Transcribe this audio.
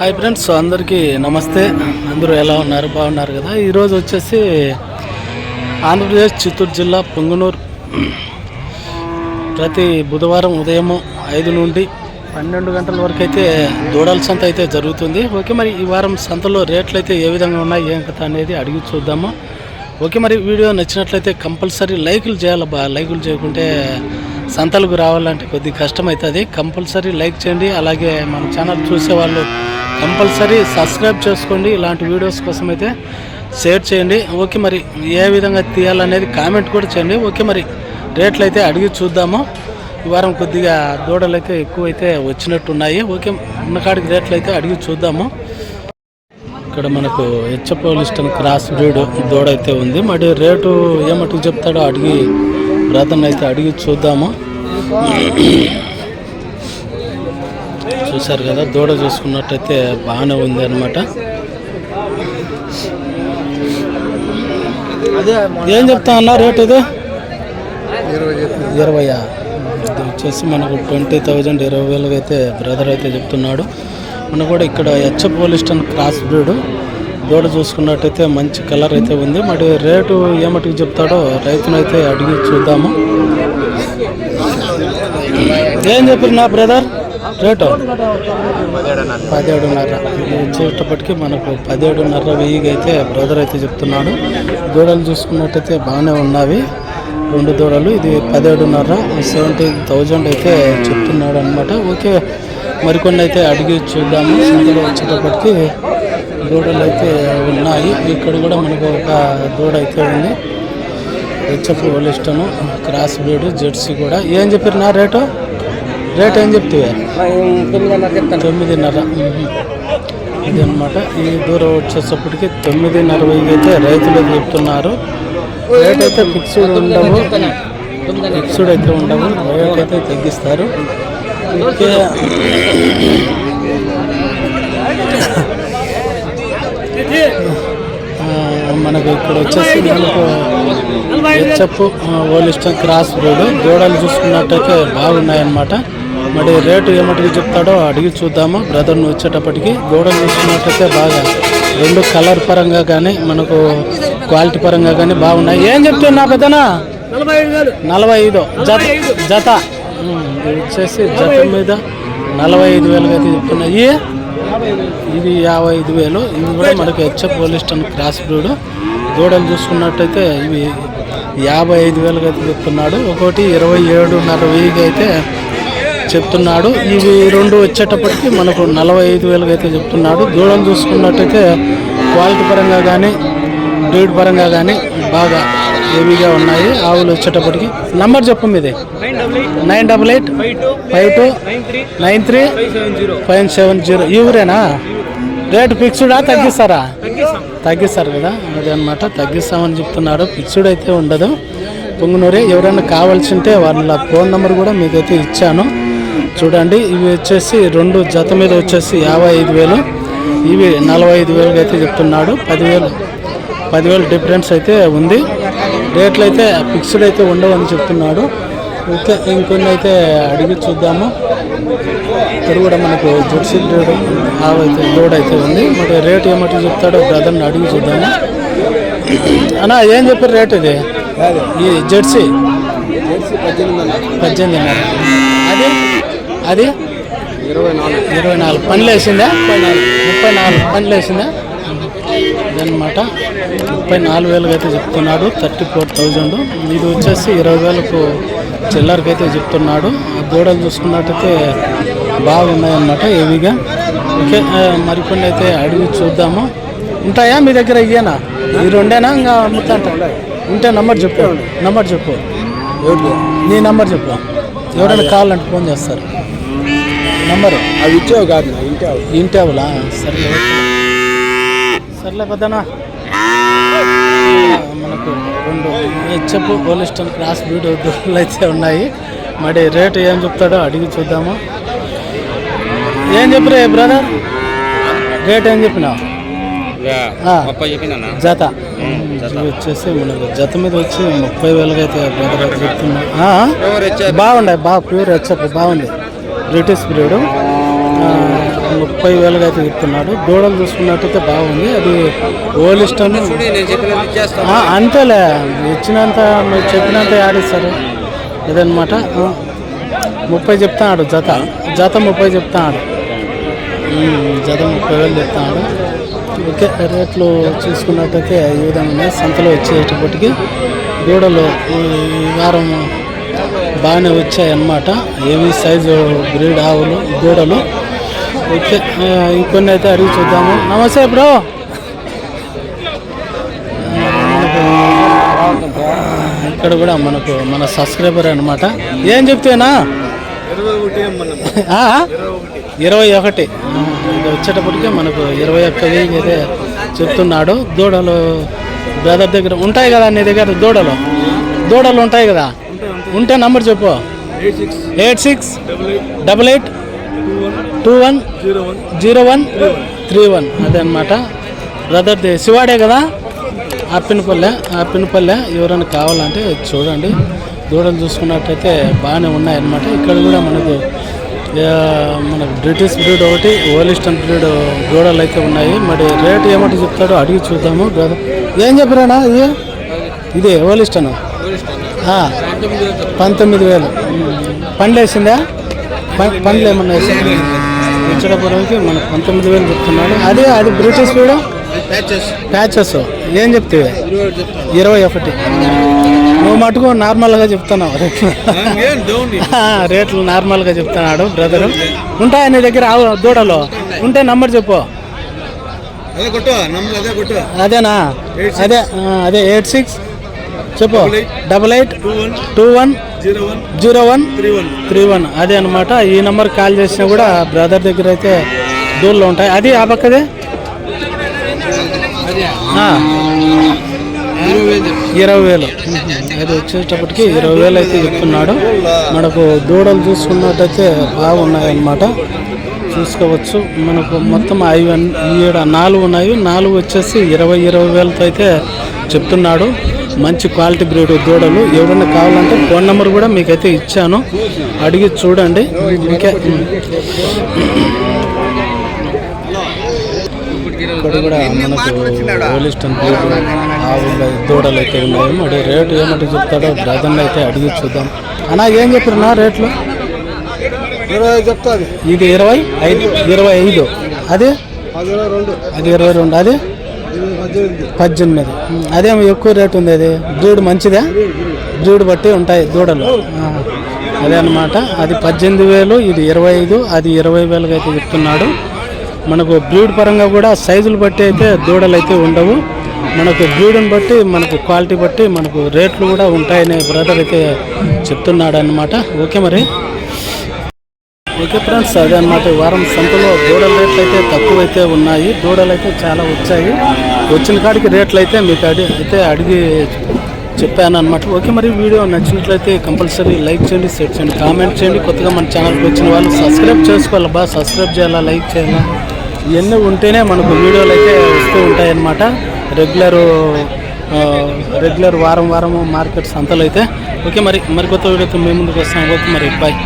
Hi friends అందరికీ నమస్తే. అందరూ ఎలా ఉన్నారు? బాగున్నారు కదా? ఈరోజు వచ్చేసి ఆంధ్రప్రదేశ్ చిత్తూరు జిల్లా పొంగనూరు. ప్రతి బుధవారం ఉదయం ఐదు నుండి పన్నెండు గంటల వరకు అయితే దూడల సంత అయితే జరుగుతుంది. ఓకే మరి ఈ వారం సంతలో రేట్లు అయితే ఏ విధంగా ఉన్నాయి? ఏం కథ అనేది అడిగి చూద్దాము. ఓకే మరి వీడియో నచ్చినట్లయితే కంపల్సరీ లైకులు చేయాలి బా. లైకులు చేయకుంటే సంతలకు రావాలంటే కొద్ది కష్టం అవుతుంది. కంపల్సరీ లైక్ చేయండి. అలాగే మన ఛానల్ చూసేవాళ్ళు కంపల్సరీ సబ్స్క్రైబ్ చేసుకోండి. ఇలాంటి వీడియోస్ కోసం అయితే షేర్ చేయండి. ఓకే మరి ఏ విధంగా తీయాలనేది కామెంట్ కూడా చేయండి. ఓకే మరి రేట్లు అయితే అడిగి చూద్దాము. ఈ వారం కొద్దిగా దూడలు అయితే ఎక్కువ అయితే వచ్చినట్టున్నాయి. ఓకే ఉన్నకాడికి రేట్లు అయితే అడిగి చూద్దాము. ఇక్కడ మనకు హెచ్చపోలిస్టన్ క్రాస్ బ్రీడ్ దూడ అయితే ఉంది. మరి రేటు ఏమటు చెప్తాడో అడిగి రథన్ అయితే అడిగి చూద్దాము. చూసారు కదా దూడ చూసుకున్నట్టయితే బాగానే ఉంది అనమాట ఏం చెప్తా అన్న రేట్ ఇది? ఇరవయా? ఇది వచ్చేసి మనకు ట్వంటీ థౌజండ్ ఇరవై వేలకు అయితే బ్రదర్ అయితే చెప్తున్నాడు. మనకు కూడా ఇక్కడ హెచ్ పోలిస్టన్ క్రాస్ బ్రీడ్ దూడ చూసుకున్నట్టయితే మంచి కలర్ అయితే ఉంది. మరి రేటు ఏమటికి చెప్తాడో రైతునైతే అడిగి చూద్దాము. ఏం చెప్పారు నా బ్రదర్? రేటు? పదిహేడున్నర. వచ్చేటప్పటికి మనకు పదిహేడున్నర వెయ్యికి అయితే బ్రదర్ అయితే చెప్తున్నాడు. దూడలు చూసుకున్నట్టయితే బాగానే ఉన్నవి. రెండు దూడలు ఇది పదిహేడున్నర సెవెంటీ థౌజండ్ అయితే చెప్తున్నాడు అనమాట ఓకే మరికొన్ని అయితే అడిగి చూద్దాము. సంతలో వచ్చేటప్పటికి దూడలు అయితే ఉన్నాయి. ఇక్కడ కూడా మనకు ఒక దూడ అయితే ఉంది. హెచ్ఎఫ్ ఓలిస్టను క్రాస్ బ్రీడ్ జెర్సీ కూడా. ఏం చెప్పారు నా రేటు? రేట్ ఏం చెప్తే తొమ్మిదిన్నర మ్మ్. ఇది అనమాట ఈ దూరం వచ్చేటప్పటికి తొమ్మిదిన్నర వెయ్యి అయితే రైతులు చెప్తున్నారు. రేట్ అయితే ఫిక్స్డ్ ఉండవు. ఫిక్స్డ్ అయితే ఉండవు. రేట్ అయితే తగ్గిస్తారు. ఓకే. మనకు ఇక్కడ వచ్చేసి మనకు హెచ్ఎఫ్ ఓలిస్టన్ క్రాస్ రోడ్. దూడలు చూసుకున్నట్టయితే బాగున్నాయన్నమాట. మరి రేటు ఏమటికి చెప్తాడో అడిగి చూద్దాము. బ్రదర్ని వచ్చేటప్పటికి దూడలు చూసుకున్నట్టయితే బాగా రెండు కలర్ పరంగా కానీ మనకు క్వాలిటీ పరంగా కానీ బాగున్నాయి. ఏం చెప్తున్నా పెద్దనా నలభై ఐదు. జత జత. వచ్చేసి జత మీద నలభై ఐదు వేలుగా అయితే చెప్తున్నాయి. ఇది యాభై ఐదు వేలు. ఇవి కూడా మనకి హెచ్ఎఫ్ పోలిస్టన్ క్రాస్ బ్రూడ్. దూడలు చూసుకున్నట్టయితే ఇవి యాభై ఐదు వేలుగా చెప్తున్నాడు. ఒకటి ఇరవై ఏడున్నర వెయ్యికి అయితే చెప్తున్నాడు. ఇవి రెండు వచ్చేటప్పటికి మనకు నలభై ఐదు వేలకు అయితే చెప్తున్నాడు. దూరం చూసుకున్నట్టయితే క్వాలిటీ పరంగా కానీ బ్రీడ్ పరంగా కానీ బాగా హెవీగా ఉన్నాయి. ఆవులు వచ్చేటప్పటికి నంబర్ చెప్పు మీది. Nine double eight five two nine three five seven zero. ఈ ఊరేనా? రేటు ఫిక్స్డా తగ్గిస్తారా? తగ్గిస్తారు కదా. అదే అనమాట తగ్గిస్తామని చెప్తున్నాడు. ఫిక్స్డ్ అయితే ఉండదు. పొంగునూరే ఎవరైనా కావాల్సి ఉంటే వాళ్ళ ఫోన్ నెంబర్ కూడా మీకైతే ఇచ్చాను. చూడండి ఇవి వచ్చేసి రెండు జత మీద వచ్చేసి యాభై ఐదు వేలు. ఇవి నలభై ఐదు వేలుగా అయితే చెప్తున్నాడు. పదివేలు పదివేలు డిఫరెన్స్ అయితే ఉంది. రేట్లు అయితే ఫిక్స్డ్ అయితే ఉండవని చెప్తున్నాడు. ఓకే ఇంకొన్ని అయితే అడిగి చూద్దాము. ఇక్కడ కూడా మనకు జెర్సీ బ్రీడ్ ఆవైతే లోడ్ అయితే ఉంది. మరి రేట్ ఏమంటే చెప్తాడో బ్రదర్ని అడిగి చూద్దాము. అన్నా ఏం చెప్పారు రేట్ ఇది? ఈ జెర్సీ? పద్దెనిమిదిన్నర అది అది? ఇరవై నాలుగు. ఇరవై నాలుగు. పనులు వేసిందా ముప్పై నాలుగు పనులు వేసిందా ఇదనమాట ముప్పై నాలుగు వేలకు అయితే చెప్తున్నాడు. Thirty four thousand. ఇది వచ్చేసి ఇరవై వేలకు చిల్లరకి అయితే చెప్తున్నాడు. ఆ దూడలు చూసుకున్నట్టయితే బాగున్నాయన్నమాట హెవీగా. ఓకే మరికొన్ని అయితే అడిగి చూద్దాము. ఉంటాయా మీ దగ్గర ఇయ్యనా? ఈ రెండేనా? ఇంకా అమ్ముతా ఉంటే నంబర్ చెప్పు. నంబర్ చెప్పు. నీ నంబర్ చెప్పు. ఎవరైనా కావాలంటే ఫోన్ చేస్తారు. నంబరు. అవి ఇచ్చావు కాదు నా ఇంటావు ఇంటావులా సర్లే సర్లే పెద్దనా మనకు రెండు హెచ్ఎఫ్ పోలిస్టన్ క్రాస్ బ్రీడ్ దూడలు అయితే ఉన్నాయి. మరి రేటు ఏం చెప్తాడో అడిగి చూద్దాము. ఏం చెప్పరే బ్రదర్? రేట్ ఏం చెప్పినావు? జత. వచ్చేసి మనకు జత మీద వచ్చి ముప్పై వేలకి అయితే బ్రదర్ చెప్తున్నా? బాగుండే బాగా ప్యూర్ హెచ్ఎఫ్ బాగుంది బ్రిటిష్ బ్రీడ్ ముప్పై వేలుగా అయితే చెప్తున్నాడు. దూడలు చూసుకున్నట్టయితే బాగుంది. అది ఇచ్చేస్తాను. ఆ, అంతేలే. ఇచ్చినంత మీరు చెప్పినంత ఆడిస్తారు ఇదనమాట ముప్పై చెప్తాడు జత. జత ముప్పై చెప్తాడు జత ముప్పై వేలు చెప్తాడు ఓకే రేట్లు చూసుకున్నట్టయితే ఈ విధంగా సంతలో వచ్చేటప్పటికి దూడలు ఈ వారం బాగానే వచ్చాయన్నమాట ఏవి సైజు బ్రీడ్ ఆవులు దూడలు ఓకే ఇంకొన్ని అయితే అడిగి చూద్దాము. నమస్తే బ్రో. ఇక్కడ కూడా మనకు మన సబ్స్క్రైబర్ అనమాట ఏం చెప్తేనా? ఇరవై ఒకటి. వచ్చేటప్పటికే మనకు ఇరవై ఒక్క వెయ్యి అయితే చెప్తున్నాడు. దూడలు బ్రదర్ దగ్గర ఉంటాయి కదా నీ దగ్గర దూడలు? దూడలు ఉంటాయి కదా? ఉంటే నంబర్ చెప్పు. Eight six double eight two one zero one three one. అదే అనమాట బ్రదర్ది శివాడే కదా? అప్పినపల్లె అప్పినపల్లె ఎవరైనా కావాలంటే చూడండి. దూడలు చూసుకున్నట్టయితే బాగానే ఉన్నాయన్నమాట. ఇక్కడ కూడా మనకు ఆ, మనకు బ్రిటిష్ బ్రీడ్ ఒకటి ఓలిస్టన్ బ్రీడ్ దూడలు అయితే ఉన్నాయి. మరి రేట్ ఏమంటే చెప్తాడో అడిగి చూద్దాము బ్రదర్ ఏం చెప్పరానా ఇది? ఇదే ఓలిస్టన్ ఆ, పంతొమ్మిది వేలు. పండ్లు వేసిందా పండ్లు ఏమన్నా వేసిందా? వచ్చేటప్పటికి మనకు పంతొమ్మిది వేలు చెప్తున్నాడు. అదే అది బ్రిటిష్ బ్రీడ్ ప్యాచెస్ ఏం చెప్తే ఇరవై ఒకటి. నువ్వు మటుకు నార్మల్గా చెప్తున్నావు. రేట్లు నార్మల్గా చెప్తున్నాడు బ్రదరు. ఉంటాయా నీ దగ్గర దూడలు? ఉంటే నంబర్ చెప్పు. అదేనా? అదే అదే ఎయిట్ సిక్స్ చెప్పు. Double eight two one zero one three one అదే అనమాట ఈ నెంబర్ కాల్ చేసినా కూడా బ్రదర్ దగ్గర అయితే దూళ్ళు ఉంటాయి. అది ఆ పక్కదే? ఇరవై వేలు అది వచ్చేటప్పటికి ఇరవై వేలు అయితే చెప్తున్నాడు. మనకు దూడలు చూసుకున్నట్టయితే బాగున్నాయి అన్నమాట చూసుకోవచ్చు. మనకు మొత్తం ఐదు నాలుగు ఉన్నాయి. నాలుగు వచ్చేసి ఇరవై ఇరవై వేలతో అయితే చెప్తున్నాడు. మంచి క్వాలిటీ బ్రీడ్ దూడలు ఎవరైనా కావాలంటే ఫోన్ నెంబర్ కూడా మీకైతే ఇచ్చాను. అడిగి చూడండి. ఇంకే ఇక్కడ కూడా మనకు ఆవుల దూడలు అయితే ఉన్నాయి మరి రేటు ఏమంటే చెప్తాడో బ్రదర్ని అయితే అడిగి చూద్దాం. అన్నా ఏం చెప్పారు రేట్లు? ఇరవై ఐదు చెప్తాది. ఇది ఇరవై ఐదు ఇరవై ఐదు. అది? అది ఇరవై రెండు. అది? పద్దెనిమిది అదే అదేమో ఎక్కువ రేట్ ఉంది అది. బ్రీడ్ మంచిదా? బ్రీడ్ బట్టి ఉంటాయి దూడలు. అదే అన్నమాట. అది పద్దెనిమిది వేలు ఇది ఇరవై ఐదు అది ఇరవై వేలుగా అయితే చెప్తున్నాడు. మనకు బ్రీడ్ పరంగా కూడా సైజులు బట్టి అయితే దూడలు అయితే ఉండవు. మనకు బ్రీడ్ని బట్టి మనకు క్వాలిటీ బట్టి మనకు రేట్లు కూడా ఉంటాయని బ్రదర్ అయితే చెప్తున్నాడు అనమాట ఓకే మరి? ఓకే ఫ్రెండ్స్ అదే అనమాట వారం సంతలో దూడల రేట్లు అయితే తక్కువైతే ఉన్నాయి. దూడలు అయితే చాలా వచ్చాయి. వచ్చిన కాడికి రేట్లు అయితే మీకు అడి అయితే అడిగి చెప్పాను అనమాట ఓకే మరి వీడియో నచ్చినట్లయితే కంపల్సరీ లైక్ చేయండి షేర్ చేయండి కామెంట్ చేయండి. కొత్తగా మన ఛానల్కి వచ్చిన వాళ్ళు సబ్స్క్రైబ్ చేసుకోవాలి బా సబ్స్క్రైబ్ చేయాలా లైక్ చేయాలా? ఇవన్నీ ఉంటేనే మనకు వీడియోలు అయితే వస్తూ ఉంటాయన్నమాట. రెగ్యులరు రెగ్యులర్ రెగ్యులర్ వారం వారం మార్కెట్ సంతలు అయితే ఓకే మరి మరి కొత్త వీడియోతో మేము ముందుకు వస్తాం. ఓకే మరి బాయ్